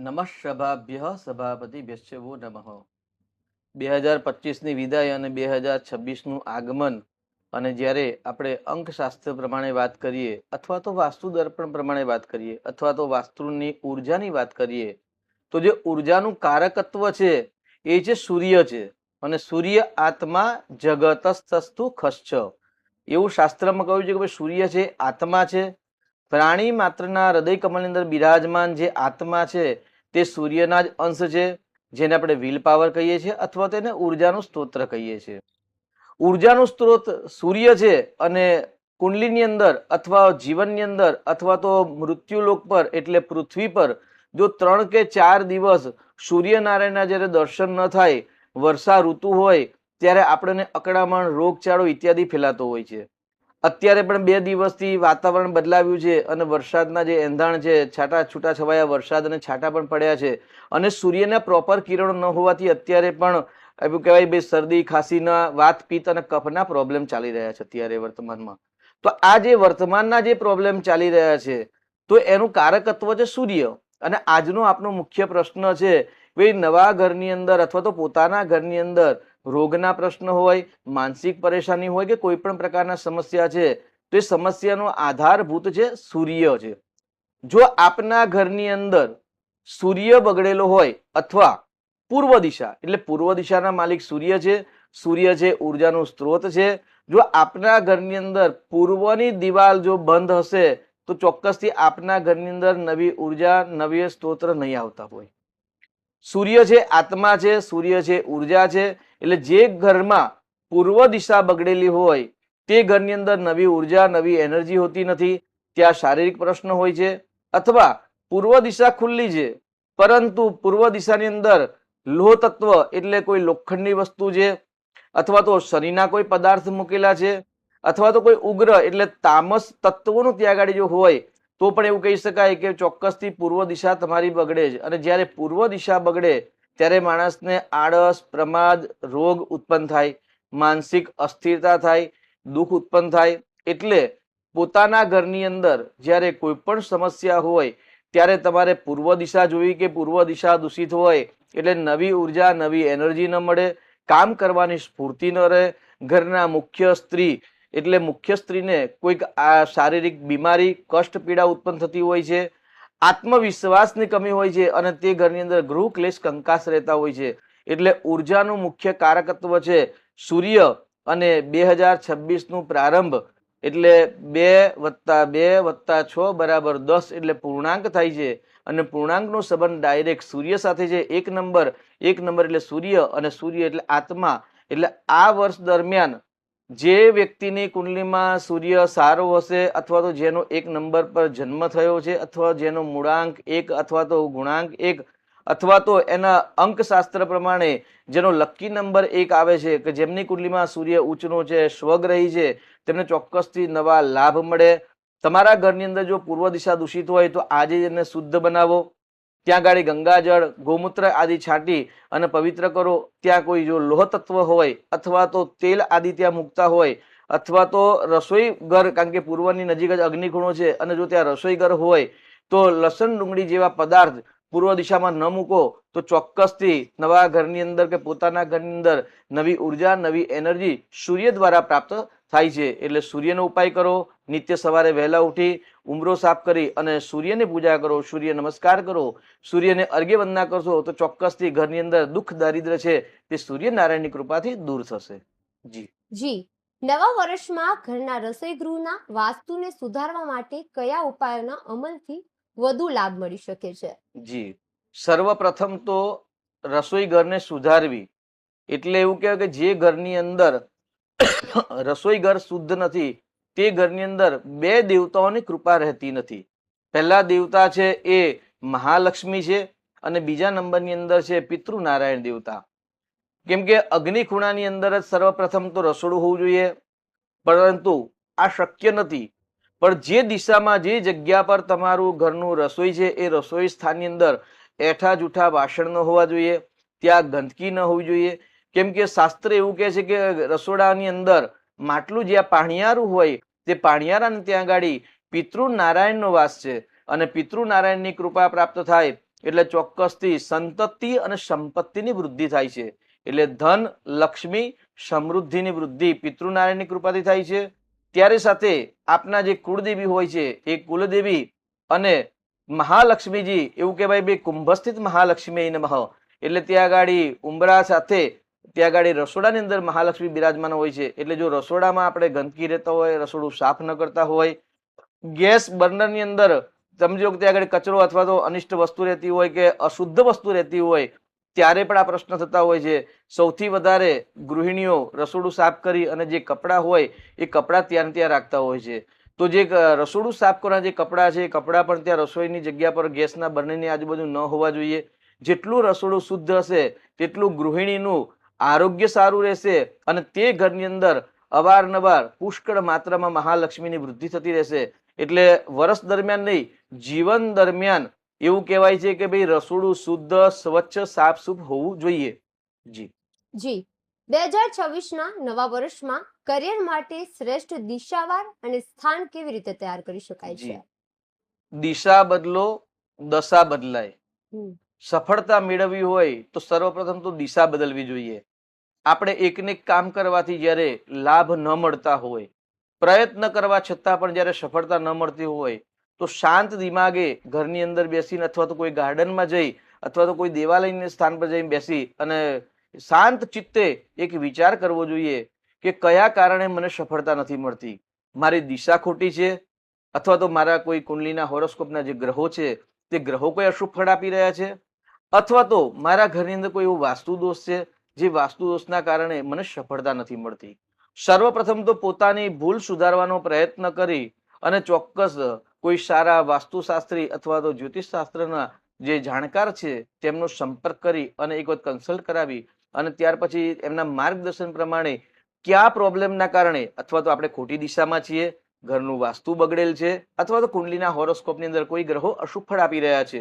નમઃ સભાભ્ય સભાપતિભ્યશ્ચ વો નમઃ. બે હજાર પચીસની વિદાય અને બે હજાર છવ્વીસનું આગમન અને જ્યારે આપણે અંકશાસ્ત્ર પ્રમાણે વાત કરીએ અથવા તો વાસ્તુ દર્પણ પ્રમાણે વાત કરીએ અથવા તો વાસ્તુની ઉર્જાની વાત કરીએ, તો જે ઉર્જાનું કારકત્વ છે એ છે સૂર્ય છે અને સૂર્ય આત્મા જગતસ્તસ્તુ ખશ્ચ. એવું શાસ્ત્રમાં કહ્યું છે કે ભાઈ સૂર્ય છે આત્મા છે. પ્રાણી માત્રના હૃદય કમલની અંદર બિરાજમાન જે આત્મા છે તે સૂર્યના જ અંશ છે, જેને આપણે વિલ પાવર કહીએ છીએ અથવા તેને ઉર્જાનું સ્ત્રોત્ર કહીએ છીએ. ઉર્જાનું સ્ત્રોત સૂર્ય છે અને કુંડલીની અંદર અથવા જીવનની અંદર અથવા તો મૃત્યુલોક પર એટલે પૃથ્વી પર જો ત્રણ કે ચાર દિવસ સૂર્યનારાયણના જ્યારે દર્શન ન થાય, વર્ષા ઋતુ હોય, ત્યારે આપણને અકળામણ, રોગચાળો ઇત્યાદિ ફેલાતો હોય છે. અત્યારે પણ બે દિવસથી વાતાવરણ બદલાવ્યું છે અને વરસાદના જે એંધાણ છે, છાટા છૂટા છવાયા વરસાદ અને છાટા પણ પડ્યા છે. અને સૂર્યના પ્રોપર કિરણો ન હોવાથી અત્યારે પણ એવું કહેવાય બે શરદી, ખાંસીના વાત પિત્ત અને કફના પ્રોબ્લેમ ચાલી રહ્યા છે અત્યારે વર્તમાનમાં. તો આ જે વર્તમાનના જે પ્રોબ્લેમ ચાલી રહ્યા છે, તો એનું કારકત્વ છે સૂર્ય. અને આજનો આપનો મુખ્ય પ્રશ્ન છે ભાઈ નવા ઘરની અંદર અથવા તો પોતાના ઘરની અંદર રોગના પ્રશ્ન હોય, માનસિક પરેશાની હોય કે કોઈ પણ પ્રકારના સમસ્યા છે, તો એ સમસ્યાનો આધારભૂત છે સૂર્ય છે. જો આપના ઘરની અંદર સૂર્ય બગડેલો હોય અથવા પૂર્વ દિશા, એટલે પૂર્વ દિશાના માલિક સૂર્ય છે સૂર્ય છે ઉર્જાનો સ્ત્રોત છે, જો આપના ઘરની અંદર પૂર્વની દિવાલ જો બંધ હશે, તો ચોક્કસથી આપના ઘરની અંદર નવી ઊર્જા, નવી સ્ત્રોત નહીં આવતા હોય. સૂર્ય છે આત્મા છે, સૂર્ય છે ઊર્જા છે એટલે જે ઘરમાં પૂર્વ દિશા બગડેલી હોય, તે ઘરની અંદર નવી ઊર્જા, નવી એનર્જી હોતી નથી, ત્યાં શારીરિક પ્રશ્ન હોય છે અથવા પૂર્વ દિશા ખુલ્લી છે. પરંતુ પૂર્વ દિશાની અંદર લોહ તત્વ એટલે કોઈ લોખંડની વસ્તુ છે અથવા તો શનિના કોઈ પદાર્થ મૂકેલા છે અથવા તો કોઈ ઉગ્ર એટલે તામસ તત્વોનું ત્યાં આગળ જો હોય, તો પણ એવું કહી શકાય કે ચોક્કસથી પૂર્વ દિશા તમારી બગડે જ. અને જ્યારે પૂર્વ દિશા બગડે ત્યારે માણસને આળસ, પ્રમાદ, રોગ ઉત્પન્ન થાય, માનસિક અસ્થિરતા થાય, દુઃખ ઉત્પન્ન થાય. એટલે પોતાના ઘરની અંદર જ્યારે કોઈ પણ સમસ્યા હોય, ત્યારે તમારે પૂર્વ દિશા જોવી કે પૂર્વ દિશા દૂષિત હોય. એટલે નવી ઊર્જા, નવી એનર્જી ન મળે, કામ કરવાની સ્ફૂર્તિ ન રહે. ઘરના મુખ્ય સ્ત્રી, એટલે મુખ્ય સ્ત્રીને કોઈક આ શારીરિક બીમારી, કષ્ટ, પીડા ઉત્પન્ન થતી હોય છે. આત્મવિશ્વાસની કમી હોય છે અને તે ઘરની અંદર ગૃહ ક્લેશ કંકાસ રહેતા હોય છે. એટલે ઉર્જાનું મુખ્ય કારકત્વ છે સૂર્ય અને બે હજાર છવ્વીસનું પ્રારંભ. એટલે બે વત્તા બે વત્તા છ બરાબર દસ એટલે પૂર્ણાંક થાય છે. અને પૂર્ણાંકનો સંબંધ ડાયરેક્ટ સૂર્ય સાથે છે. એક નંબર એક નંબર એટલે સૂર્ય અને સૂર્ય એટલે આત્મા. એટલે આ વર્ષ દરમિયાન જે વ્યક્તિની કુંડલીમાં સૂર્ય સારો હશે અથવા તો જેનો એક નંબર પર જન્મ થયો છે અથવા જેનો મૂળાંક એક અથવા તો ગુણાંક એક અથવા તો એના અંકશાસ્ત્ર પ્રમાણે જેનો લકી નંબર એક આવે છે કે જેમની કુંડલીમાં સૂર્ય ઉચ્ચનો છે, સ્વગ્રહી છે, તેમને ચોક્કસથી નવા લાભ મળે. તમારા ઘરની અંદર જો પૂર્વ દિશા દૂષિત હોય તો આજે એને શુદ્ધ બનાવો. ત્યાં ગાડી ગંગાજળ, ગૌમૂત્ર આદિ છાંટી અને પવિત્ર કરો. ત્યાં કોઈ જો લોહ તત્વ હોય અથવા તો તેલ આદિ ત્યાં મૂકતા હોય અથવા તો રસોઈ ઘર, કારણ કે પૂર્વની નજીક જ અગ્નિખૂણો છે અને જો ત્યાં રસોઈ ઘર હોય તો લસણ ડુંગળી જેવા પદાર્થ પૂર્વ દિશામાં ન મૂકો તો ચોક્કસથી નવા ઘરની અંદર કે પોતાના ઘરની અંદર નવી ઊર્જા, નવી એનર્જી સૂર્ય દ્વારા પ્રાપ્ત થાય છે. એટલે સૂર્યનો ઉપાય કરો. નિત્ય સવારે વહેલા ઉઠી ઉમરો સાફ કરી અને સૂર્યની પૂજા કરો સૂર્ય નમસ્કાર કરો સૂર્યને અર્ઘ્ય વંદના કરશો તો ચોક્કસથી ઘરની અંદર દુઃખ દારિદ્ર છે તે સૂર્યનારાયણની કૃપાથી દૂર થશે. જી. જી. નવા વર્ષમાં ઘરના રસોઈ ગૃહના વાસ્તુને સુધારવા માટે કયા ઉપાયોના અમલથી વધુ લાભ મળી શકે છે? જી. સર્વપ્રથમ તો રસોઈ ઘરને સુધારવી. એટલે એવું કહેવાય કે જે ઘરની અંદર રસોઈ ઘર શુદ્ધ નથી તે ઘરની અંદર બે દેવતાઓની કૃપા રહેતી નથી. પહેલા દેવતા છે એ મહાલક્ષ્મી છે અને બીજા નંબરની અંદર છે પિતૃનારાયણ દેવતા. કેમ કે અગ્નિ ખૂણાની અંદર જ સર્વપ્રથમ તો રસોડું હોવું જોઈએ, પરંતુ આ શક્ય નથી. પણ જે દિશામાં જે જગ્યા પર તમારું ઘરનું રસોઈ છે એ રસોઈ સ્થાનની અંદર એઠા જૂઠા વાસણ ન હોવા જોઈએ, ત્યાં ગંદકી ન હોવી જોઈએ. કેમ કે શાસ્ત્ર એવું કહે છે કે રસોડાની અંદર માટલું જ્યાં પાણિયારું હોય, તે પાણિયારાને ત્યાં ગાડી પિતૃ નારાયણનો વાસ છે. અને પિતૃ નારાયણની કૃપા પ્રાપ્ત થાય એટલે ચોક્કસથી સંતતિ અને સંપત્તિની વૃદ્ધિ થાય છે. એટલે ધન, લક્ષ્મી, સમૃદ્ધિની વૃદ્ધિ પિતૃનારાયણની કૃપાથી થાય છે. ત્યારે સાથે આપના જે કુળદેવી હોય છે, એ કુલદેવી અને મહાલક્ષ્મીજી, એવું કહેવાય બે કુંભસ્થિત મહાલક્ષ્મી નમઃ. એટલે ત્યાં ગાડી ઉંબરા સાથે ત્યાં આગળ રસોડાની અંદર મહાલક્ષ્મી બિરાજમાન હોય છે. એટલે જો રસોડામાં આપણે ગંદકી રહેતા હોય, રસોડું સાફ ન કરતા હોય, ગેસ બર્નરની અંદર સમજો કે ત્યાં આગળ કચરો અથવા તો અનિષ્ટ વસ્તુ રહેતી હોય કે અશુદ્ધ વસ્તુ રહેતી હોય, ત્યારે પણ આ પ્રશ્ન થતા હોય છે. સૌથી વધારે ગૃહિણીઓ રસોડું સાફ કરી અને જે કપડાં હોય, એ કપડાં ત્યાં ત્યાં રાખતા હોય છે. તો જે રસોડું સાફ કરવાના જે કપડાં છે, એ કપડાં પણ ત્યાં રસોઈની જગ્યા પર ગેસના બર્નરની આજુબાજુ ન હોવા જોઈએ. જેટલું રસોડું શુદ્ધ હશે, તેટલું ગૃહિણીનું આરોગ્ય સારું રહેશે અને તે ઘરની અંદર અવારનવાર પુષ્કળ માત્રામાં મહાલક્ષ્મીની વૃદ્ધિ થતી રહેશે. એટલે વર્ષ દરમિયાન નહીં જીવન દરમિયાન એવું કહેવાય છે કે ભાઈ રસોડું શુદ્ધ સ્વચ્છ સાફસૂફ હોવું જોઈએ. જી. જી. બે હજાર છવ્વીસના નવા વર્ષમાં કરિયર માટે શ્રેષ્ઠ દિશાવાર અને સ્થાન કેવી રીતે તૈયાર કરી શકાય છે? દિશા બદલો દશા બદલાય. સફળતા મેળવવી હોય તો સર્વપ્રથમ તો દિશા બદલવી જોઈએ. આપણે એકને એક કામ કરવાથી જ્યારે લાભ ન મળતા હોય, પ્રયત્ન કરવા છતાં પણ જ્યારે સફળતા ન મળતી હોય, તો શાંત દિમાગે ઘરની અંદર બેસીને અથવા તો કોઈ ગાર્ડનમાં જઈ અથવા તો કોઈ દેવાલયને સ્થાન પર જઈને બેસી અને શાંત ચિત્તે એક વિચાર કરવો જોઈએ કે કયા કારણે મને સફળતા નથી મળતી. મારી દિશા ખોટી છે અથવા તો મારા કોઈ કુંડલીના હોરોસ્કોપના જે ગ્રહો છે, તે ગ્રહો કોઈ અશુભ ફળ આપી રહ્યા છે? અથવા તો મારા ઘરની અંદર કોઈ એવો વાસ્તુ દોષ છે? જે વાસ્તુ દોષના કારણે મને સફળતા નથી મળતી. સર્વપ્રથમ તો પોતાની ભૂલ સુધારવાનો પ્રયત્ન કરી અને ચોક્કસ કોઈ સારા વાસ્તુશાસ્ત્રી અથવા તો જ્યોતિષશાસ્ત્રના જે જાણકાર છે તેમનો સંપર્ક કરી અને એક વખત કન્સલ્ટ કરાવી અને ત્યાર પછી એમના માર્ગદર્શન પ્રમાણે કયા પ્રોબ્લેમના કારણે અથવા તો આપણે ખોટી દિશામાં છીએ, ઘરનું વાસ્તુ બગડેલ છે અથવા તો કુંડલીના હોરોસ્કોપની અંદર કોઈ ગ્રહો અશુભ આપી રહ્યા છે.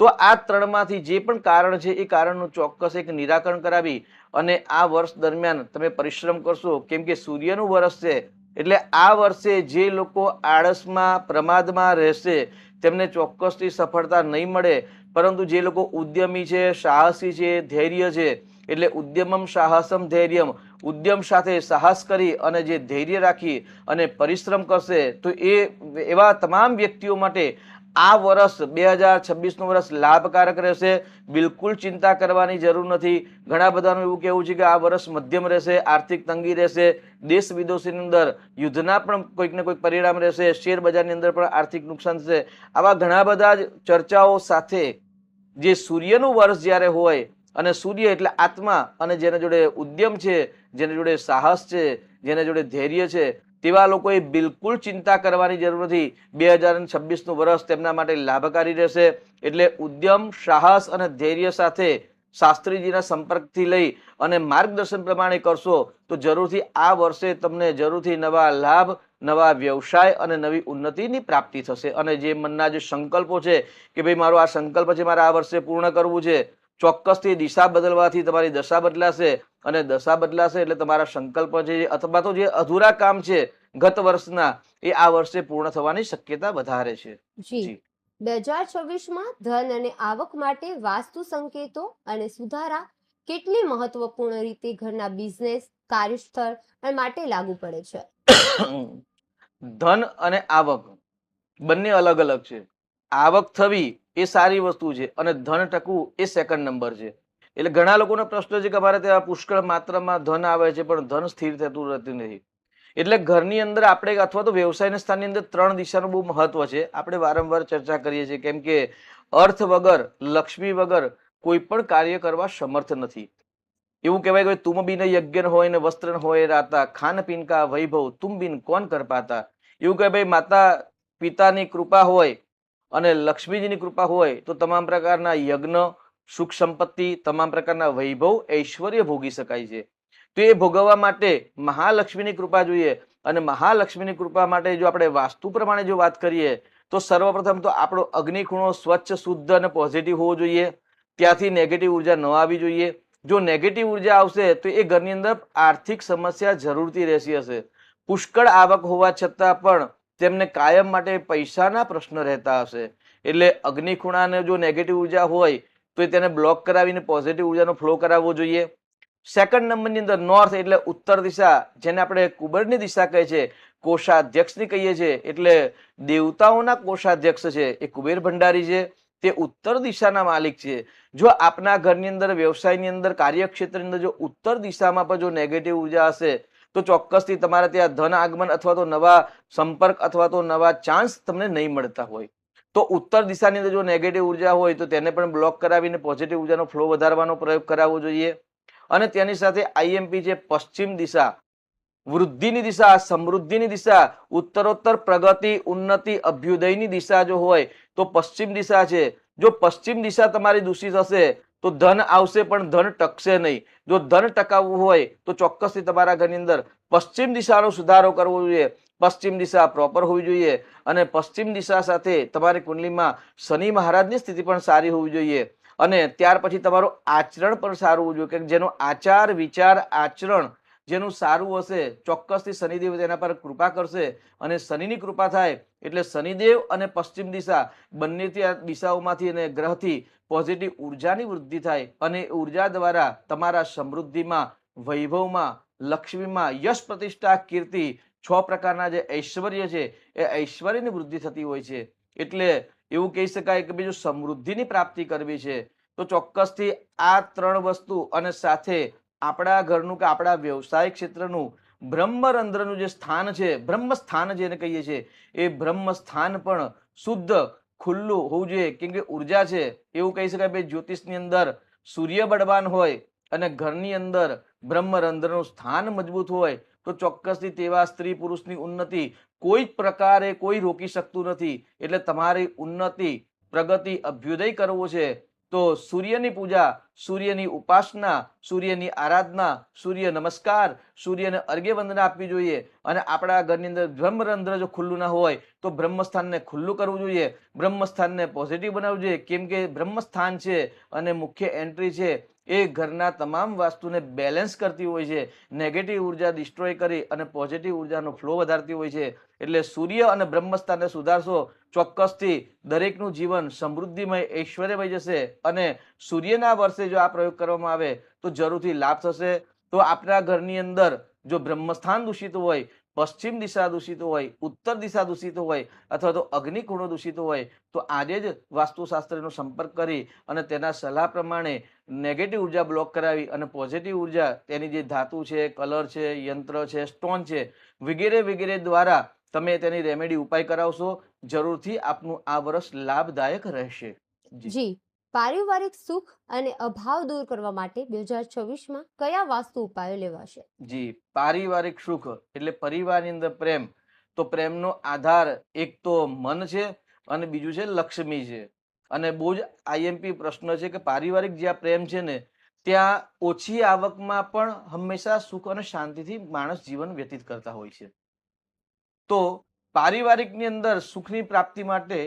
તો આ ત્રણમાંથી જે પણ કારણ છે, એ કારણનું ચોક્કસ એક નિરાકરણ કરાવી અને આ વર્ષ દરમિયાન તમે પરિશ્રમ કરશો. કેમ કે સૂર્યનું વર્ષ છે, એટલે આ વર્ષે જે લોકો આળસમાં, પ્રમાદમાં રહેશે, તેમને ચોક્કસથી સફળતા નહીં મળે. પરંતુ જે લોકો ઉદ્યમી છે, સાહસી છે, ધૈર્ય છે, એટલે ઉદ્યમમ સાહસમ ધૈર્યમ, ઉદ્યમ સાથે સાહસ કરી અને જે ધૈર્ય રાખી અને પરિશ્રમ કરશે, તો એ એવા તમામ વ્યક્તિઓ માટે આ વર્ષ બે હજાર છવ્વીસનું વર્ષ લાભકારક રહેશે. બિલકુલ ચિંતા કરવાની જરૂર નથી. ઘણા બધાનું એવું કહેવું છે કે આ વર્ષ મધ્યમ રહેશે, આર્થિક તંગી રહેશે. દેશ વિદેશની અંદર યુદ્ધના પણ કોઈક ને કોઈક પરિણામ રહેશે. શેર બજારની અંદર પણ આર્થિક નુકસાન થશે. આવા ઘણા બધા જ ચર્ચાઓ સાથે જે સૂર્યનું વર્ષ જ્યારે હોય અને સૂર્ય એટલે આત્મા અને જેના જોડે ઉદ્યમ છે, જેના જોડે સાહસ છે, જેના જોડે ધૈર્ય છે તેવા લોકોએ બિલકુલ ચિંતા કરવાની જરૂર નથી. બે હજાર છવ્વીસનું વર્ષ તેમના માટે લાભકારી રહેશે. એટલે ઉદ્યમ, સાહસ અને ધૈર્ય સાથે શાસ્ત્રીજીના સંપર્કથી લઈ અને માર્ગદર્શન પ્રમાણે કરશો તો જરૂરથી આ વર્ષે તમને જરૂરથી નવા લાભ, નવા વ્યવસાય અને નવી ઉન્નતિની પ્રાપ્તિ થશે. અને જે મનના જે સંકલ્પો છે કે ભાઈ મારો આ સંકલ્પ છે, મારે આ વર્ષે પૂર્ણ કરવું છે ચોક્કસથી દિશા બદલવાથી તમારી દશા બદલાશે અને દશા બદલાશે એટલે તમારા સંકલ્પ છે અથવા તો જે અધૂરા કામ છે ગત વર્ષના એ આ વર્ષે પૂર્ણ થવાની શક્યતા વધારે છે. જી. જી. બે હજાર છવ્વીસમાં ધન અને આવક માટે વાસ્તુ સંકેતો અને સુધારા કેટલી મહત્વપૂર્ણ રીતે ઘરના બિઝનેસ કાર્યસ્થળ અને માટે લાગુ પડે છે? ધન અને આવક બંને અલગ અલગ છે. આવક થવી એ સારી વસ્તુ છે અને ધન ટકવું એ સેકન્ડ નંબર છે. એટલે ઘણા લોકોનો પ્રશ્ન છે કે અમારે ત્યાં પુષ્કળ માત્રામાં ધન આવે છે, પણ ધન સ્થિર થતું રહેતું નથી. એટલે ઘરની અંદર આપણે અથવા તો વ્યવસાયના સ્થાનની અંદર ત્રણ દિશાનું બહુ મહત્વ છે. આપણે વારંવાર ચર્ચા કરીએ છીએ કેમ કે અર્થ વગર, લક્ષ્મી વગર કોઈ પણ કાર્ય કરવા સમર્થ નથી. એવું કહેવાય કે તુમ બિન યજ્ઞ હોય ને વસ્ત્ર હોય રાતા, ખાન પીન કા વૈભવ, તુમ બિન કોણ કર પાતા? એવું કહે ભાઈ માતા પિતાની કૃપા હોય અને લક્ષ્મીજીની કૃપા હોય તો તમામ પ્રકારના યજ્ઞ, સુખ સંપત્તિ, તમામ પ્રકારના વૈભવ ઐશ્વર્ય ભોગી શકાય છે. તો એ ભોગવવા માટે મહાલક્ષ્મીની કૃપા જોઈએ. અને મહાલક્ષ્મીની કૃપા માટે જો આપણે વાસ્તુ પ્રમાણે જો વાત કરીએ, તો સર્વપ્રથમ તો આપણો અગ્નિખૂણો સ્વચ્છ, શુદ્ધ અને પોઝિટિવ હોવો જોઈએ. ત્યાંથી નેગેટિવ ઊર્જા ન આવવી જોઈએ. જો નેગેટિવ ઊર્જા આવશે, તો એ ઘરની અંદર આર્થિક સમસ્યા જરૂરથી રહેતી હશે. પુષ્કળ આવક હોવા છતાં પણ તેમને કાયમ માટે પૈસાના પ્રશ્ન રહેતા હશે. એટલે અગ્નિ ખૂણાને જો નેગેટિવ ઊર્જા હોય, તો તેને બ્લોક કરાવીને પોઝિટિવ ઉર્જાનો ફ્લો કરાવવો જોઈએ. સેકન્ડ નંબરની અંદર નોર્થ એટલે ઉત્તર દિશા, જેને આપણે કુબરની દિશા કહે છે, કોષાધ્યક્ષની કહીએ છીએ. એટલે દેવતાઓના કોષાધ્યક્ષ છે, એ કુબેર ભંડારી છે, તે ઉત્તર દિશાના માલિક છે. જો આપના ઘરની અંદર, વ્યવસાયની અંદર, કાર્યક્ષેત્રની અંદર જો ઉત્તર દિશામાં પણ જો નેગેટિવ ઊર્જા હશે તો ચોક્કસથી તમારે ત્યાં ધન આગમન અથવા તો નવા સંપર્ક અથવા તો નવા ચાન્સ તમને નહીં મળતા હોય. તો ઉત્તર દિશાની અંદર જો નેગેટિવ ઊર્જા હોય તો તેને પણ બ્લોક કરાવીને પોઝિટિવ ઉર્જાનો ફ્લો વધારવાનો પ્રયોગ કરાવવો જોઈએ. અને તેની સાથે આઈએમપી છે પશ્ચિમ દિશા, વૃદ્ધિની દિશા, સમૃદ્ધિની દિશા, ઉત્તરોત્તર પ્રગતિ, ઉન્નતિ, અભ્યુદયની દિશા જો હોય તો પશ્ચિમ દિશા છે. જો પશ્ચિમ દિશા તમારી દૂષિત હશે તો ધન આવશે પણ ધન ટકશે નહીં. જો ધન ટકાવવું હોય તો ચોક્કસથી તમારા ઘરની અંદર પશ્ચિમ દિશાનો સુધારો કરવો જોઈએ. પશ્ચિમ દિશા પ્રોપર હોવી જોઈએ અને પશ્ચિમ દિશા સાથે તમારી કુંડલીમાં શનિ મહારાજની સ્થિતિ પણ સારી હોવી જોઈએ. અને ત્યાર પછી તમારું આચરણ પણ સારું હોવું જોઈએ. કે જેનો આચાર વિચાર આચરણ જેનું સારું હશે, ચોક્કસથી શનિદેવ તેના પર કૃપા કરશે અને શનિની કૃપા થાય એટલે શનિદેવ અને પશ્ચિમ દિશા બંનેથી આ દિશાઓમાંથી અને ગ્રહથી પોઝિટિવ ઉર્જાની વૃદ્ધિ થાય અને ઊર્જા દ્વારા તમારા સમૃદ્ધિમાં, વૈભવમાં, લક્ષ્મીમાં યશ પ્રતિષ્ઠા, કીર્તિ છ પ્રકારના જે ઐશ્વર્ય છે, એ ઐશ્વર્યની વૃદ્ધિ થતી હોય છે. એટલે એવું કહી શકાય કે બીજું સમૃદ્ધિની પ્રાપ્તિ કરવી છે. તો ચોક્કસથી આ ત્રણ વસ્તુ અને સાથે આપણા ઘરનું કે આપણા વ્યવસાય ક્ષેત્રનું બ્રહ્મરંધ્રનું જે સ્થાન છે બ્રહ્મ સ્થાન જેને કહીએ છીએ, એ બ્રહ્મ સ્થાન પણ શુદ્ધ, ખુલ્લું હોવું જોઈએ. કેમ કે ઊર્જા છે, એવું કહી શકાય ભાઈ જ્યોતિષની અંદર સૂર્ય બળવાન હોય અને ઘરની અંદર બ્રહ્મરંધ્રનું સ્થાન મજબૂત હોય, તો ચોક્કસથી તેવા સ્ત્રી પુરુષની ઉન્નતિ કોઈ જ પ્રકારે કોઈ રોકી શકતું નથી. એટલે તમારી ઉન્નતિ, પ્રગતિ, અભ્યુદય કરવો છે તો સૂર્યની પૂજા, સૂર્યની ઉપાસના, સૂર્યની આરાધના, સૂર્ય નમસ્કાર, સૂર્યને અર્ઘ્ય વંદના આપવી જોઈએ. અને આપણા ઘરની અંદર બ્રહ્મરંધ્ર જો ખુલ્લું ના હોય, તો બ્રહ્મસ્થાનને ખુલ્લું કરવું જોઈએ. બ્રહ્મસ્થાનને પોઝિટિવ બનાવવું જોઈએ. કેમ કે બ્રહ્મસ્થાન છે અને મુખ્ય એન્ટ્રી છે એ ઘરના તમામ વાસ્તુને બેલેન્સ કરતી હોય છે. નેગેટિવ ઊર્જા ડિસ્ટ્રોય કરી અને પોઝિટિવ ઉર્જાનો ફ્લો વધારતી હોય છે. એટલે સૂર્ય અને બ્રહ્મસ્થાનને સુધારશો ચોક્કસથી દરેકનું જીવન સમૃદ્ધિમય ઐશ્વર્યમય જશે અને સૂર્યના વર્ષે જો આ પ્રયોગ કરવામાં આવે, તો જરૂરથી લાભ થશે. તો આપણા ઘરની અંદર જો બ્રહ્મસ્થાન દૂષિત હોય, પશ્ચિમ દિશા દૂષિત હોય, ઉત્તર દિશા દૂષિત હોય, અથવા તો અગ્નિકુણો દૂષિત હોય, તો આજે જ વાસ્તુશાસ્ત્રનો સંપર્ક કરી અને તેના સલાહ પ્રમાણે નેગેટિવ ઊર્જા બ્લોક કરાવી અને પોઝિટિવ ઊર્જા, તેની જે ધાતુ છે કલર છે, યંત્ર છે સ્ટોન છે, વગેરે વગેરે દ્વારા તમે તેની રેમેડી ઉપાય કરાવશો જરૂરથી આપનું આ વર્ષ લાભદાયક રહેશે. જી. પારિવારિક સુખ અને અભાવ દૂર કરવા માટે બે હજાર છવ્વીસમાં કયા વાસ્તુ ઉપાયો લેવાશે? જી. પારિવારિક સુખ એટલે પરિવારની અંદર પ્રેમ. તો પ્રેમનો આધાર એક તો મન છે અને બીજું છે લક્ષ્મી છે. અને બહુ જ આઈએમપી પ્રશ્ન છે કે પારિવારિક જ્યાં પ્રેમ છે ને ત્યાં ઓછી આવકમાં પણ હંમેશા સુખ અને શાંતિથી માણસ જીવન વ્યતીત કરતા હોય છે. તો પારિવારિકની અંદર સુખની પ્રાપ્તિ માટે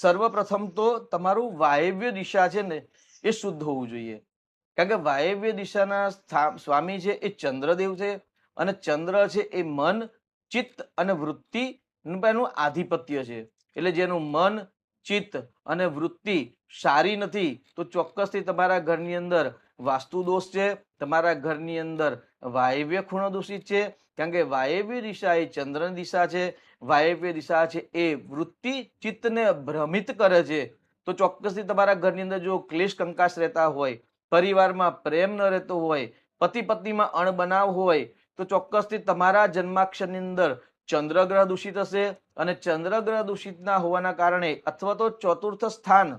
સર્વપ્રથમ તો તમારું વાયવ્ય દિશા છે ને એ શુદ્ધ હોવું જોઈએ. કારણ કે વાયવ્ય દિશાના સ્વામી છે એ ચંદ્રદેવ છે અને ચંદ્ર છે એ મન, ચિત્ત અને વૃત્તિ એનું આધિપત્ય છે. એટલે જેનું મન, ચિત્ત અને વૃત્તિ સારી નથી તો ચોક્કસથી તમારા ઘરની અંદર વાસ્તુ દોષ છે, તમારા ઘરની અંદર વાયવ્ય ખૂણો દૂષિત છે, કારણ કે વાયવ્ય દિશા એ ચંદ્રની દિશા છે, વાયવ્ય દિશા છે એ વૃત્તિ ચિત્તને ભ્રમિત કરે છે. તો ચોક્કસથી તમારા ઘરની અંદર જો ક્લેશ કંકાશ રહેતા હોય, પરિવારમાં પ્રેમ ન રહેતો હોય પતિ પત્નીમાં અણબનાવ હોય, તો ચોક્કસથી તમારા જન્માક્ષરની અંદર ચંદ્રગ્રહ દૂષિત હશે અને ચંદ્રગ્રહ દૂષિત ના હોવાના કારણે અથવા તો ચતુર્થ સ્થાન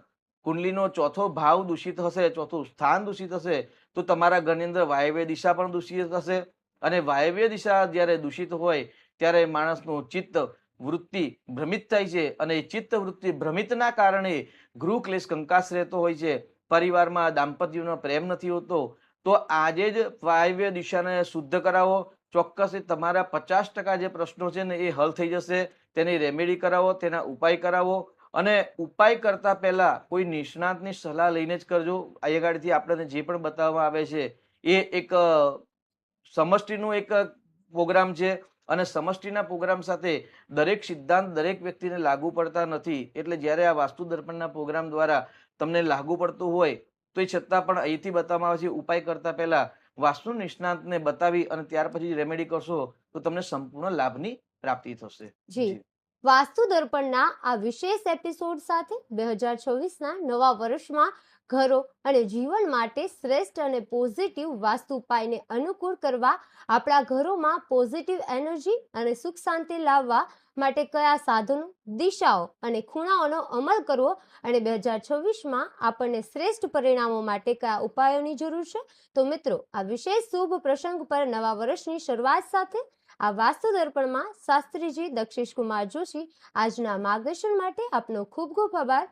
કુંડલીનો ચોથો ભાવ દૂષિત હશે, ચોથું સ્થાન દૂષિત હશે તો તમારા ઘરની અંદર વાયવ્ય દિશા પણ દૂષિત થશે અને વાયવ્ય દિશા જ્યારે દૂષિત હોય ત્યારે માણસનું ચિત્ત વૃત્તિ ભ્રમિત થાય છે અને ચિત્ત વૃત્તિ ભ્રમિતના કારણે ગૃહ ક્લેશ કંકાસ રહેતો હોય છે. પરિવારમાં દાંપત્યનો પ્રેમ નથી હોતો. તો આજે જ વાયવ્ય દિશાને શુદ્ધ કરાવો. ચોક્કસ તમારા પચાસ ટકા જે પ્રશ્નો છે ને એ હલ થઈ જશે. તેની રેમેડી કરાવો, તેના ઉપાય કરાવો. અને ઉપાય કરતા પહેલા કોઈ નિષ્ણાતની સલાહ લઈને જ કરજો. આગળથી આપણને જે પણ બતાવવામાં આવે છે એ એક સમષ્ટિનું એક પ્રોગ્રામ છે અને સમષ્ટિના પ્રોગ્રામ સાથે દરેક સિદ્ધાંત દરેક વ્યક્તિને લાગુ પડતા નથી. એટલે જ્યારે આ વાસ્તુ દર્પણના પ્રોગ્રામ દ્વારા તમને લાગુ પડતું હોય તો એ છતાં પણ અહીંથી બતાવવામાં આવે છે ઉપાય કરતા પહેલા વાસ્તુ નિષ્ણાંતને બતાવી અને ત્યાર પછી રેમેડી કરશો તો તમને સંપૂર્ણ લાભની પ્રાપ્તિ થશે. જી. વાસ્તુ દર્પણના આ વિશેષ એપિસોડ સાથે બે હજાર છવ્વીસના નવા વર્ષમાં ઘરો અને જીવન માટે શ્રેષ્ઠ અને પોઝિટિવ વાસ્તુ ઉપાયને અનુકૂળ કરવા, આપણા ઘરોમાં પોઝિટિવ એનર્જી અને સુખ શાંતિ લાવવા માટે કયા સાધનો, દિશાઓ અને ખૂણાઓનો અમલ કરવો અને બે હજાર છવ્વીસમાં આપણને શ્રેષ્ઠ પરિણામો માટે કયા ઉપાયોની જરૂર છે? તો મિત્રો, આ વિશેષ શુભ પ્રસંગ પર નવા વર્ષની શરૂઆત સાથે આ વાસ્તુ દર્પણમાં શાસ્ત્રીજી દક્ષેશકુમાર જોશી આજના માર્ગદર્શન માટે આપનો ખૂબ ખૂબ આભાર.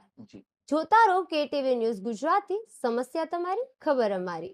જોતા રહો કે ન્યૂઝ ગુજરાતી સમસ્યા તમારી ખબર અમારી.